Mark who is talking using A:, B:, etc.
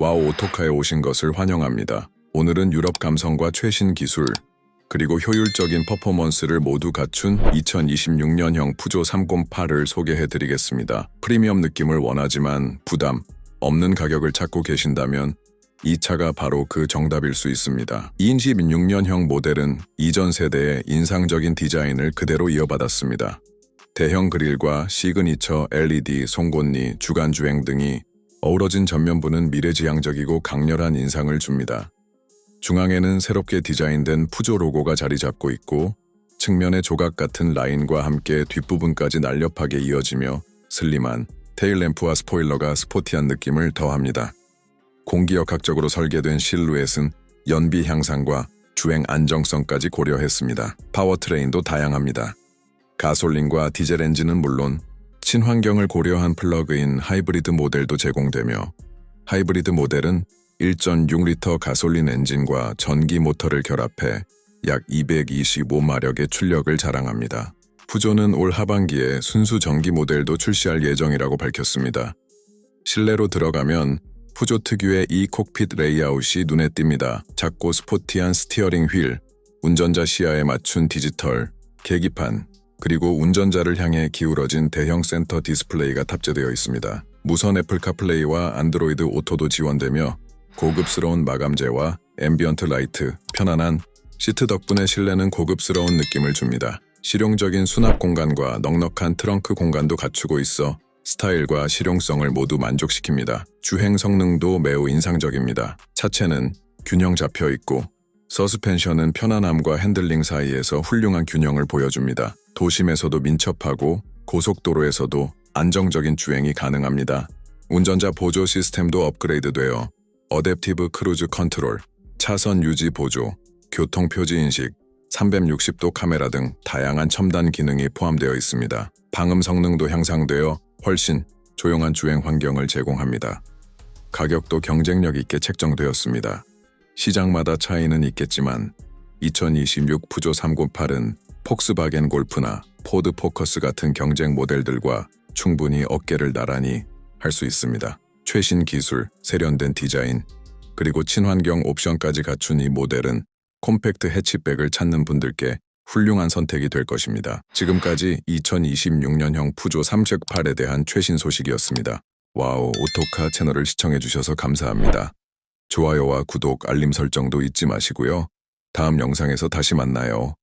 A: 와우 오토카에 오신 것을 환영합니다. 오늘은 유럽 감성과 최신 기술, 그리고 효율적인 퍼포먼스를 모두 갖춘 2026년형 푸조 308을 소개해 드리겠습니다. 프리미엄 느낌을 원하지만 부담 없는 가격을 찾고 계신다면 이 차가 바로 그 정답일 수 있습니다. 26년형 모델은 이전 세대의 인상적인 디자인을 그대로 이어받았습니다. 대형 그릴과 시그니처 LED, 송곳니, 주간주행 등이 어우러진 전면부는 미래지향적이고 강렬한 인상을 줍니다. 중앙에는 새롭게 디자인된 푸조 로고가 자리 잡고 있고 측면의 조각 같은 라인과 함께 뒷부분까지 날렵하게 이어지며 슬림한 테일램프와 스포일러가 스포티한 느낌을 더합니다. 공기역학적으로 설계된 실루엣은 연비 향상과 주행 안정성까지 고려했습니다. 파워트레인도 다양합니다. 가솔린과 디젤 엔진은 물론 친환경을 고려한 플러그인 하이브리드 모델도 제공되며 하이브리드 모델은 1.6리터 가솔린 엔진과 전기 모터를 결합해 약 225마력의 출력을 자랑합니다. 푸조는 올 하반기에 순수 전기 모델도 출시할 예정이라고 밝혔습니다. 실내로 들어가면 푸조 특유의 이 콕핏 레이아웃이 눈에 띕니다. 작고 스포티한 스티어링 휠, 운전자 시야에 맞춘 디지털, 계기판, 그리고 운전자를 향해 기울어진 대형 센터 디스플레이가 탑재되어 있습니다. 무선 애플 카플레이와 안드로이드 오토도 지원되며 고급스러운 마감재와 앰비언트 라이트, 편안한 시트 덕분에 실내는 고급스러운 느낌을 줍니다. 실용적인 수납 공간과 넉넉한 트렁크 공간도 갖추고 있어 스타일과 실용성을 모두 만족시킵니다. 주행 성능도 매우 인상적입니다. 차체는 균형 잡혀 있고 서스펜션은 편안함과 핸들링 사이에서 훌륭한 균형을 보여줍니다. 도심에서도 민첩하고 고속도로에서도 안정적인 주행이 가능합니다. 운전자 보조 시스템도 업그레이드되어 어댑티브 크루즈 컨트롤, 차선 유지 보조, 교통 표지 인식, 360도 카메라 등 다양한 첨단 기능이 포함되어 있습니다. 방음 성능도 향상되어 훨씬 조용한 주행 환경을 제공합니다. 가격도 경쟁력 있게 책정되었습니다. 시장마다 차이는 있겠지만 2026 푸조 308은 폭스바겐 골프나 포드 포커스 같은 경쟁 모델들과 충분히 어깨를 나란히 할 수 있습니다. 최신 기술, 세련된 디자인, 그리고 친환경 옵션까지 갖춘 이 모델은 콤팩트 해치백을 찾는 분들께 훌륭한 선택이 될 것입니다. 지금까지 2026년형 푸조 308에 대한 최신 소식이었습니다. 와우 오토카 채널을 시청해주셔서 감사합니다. 좋아요와 구독, 알림 설정도 잊지 마시고요. 다음 영상에서 다시 만나요.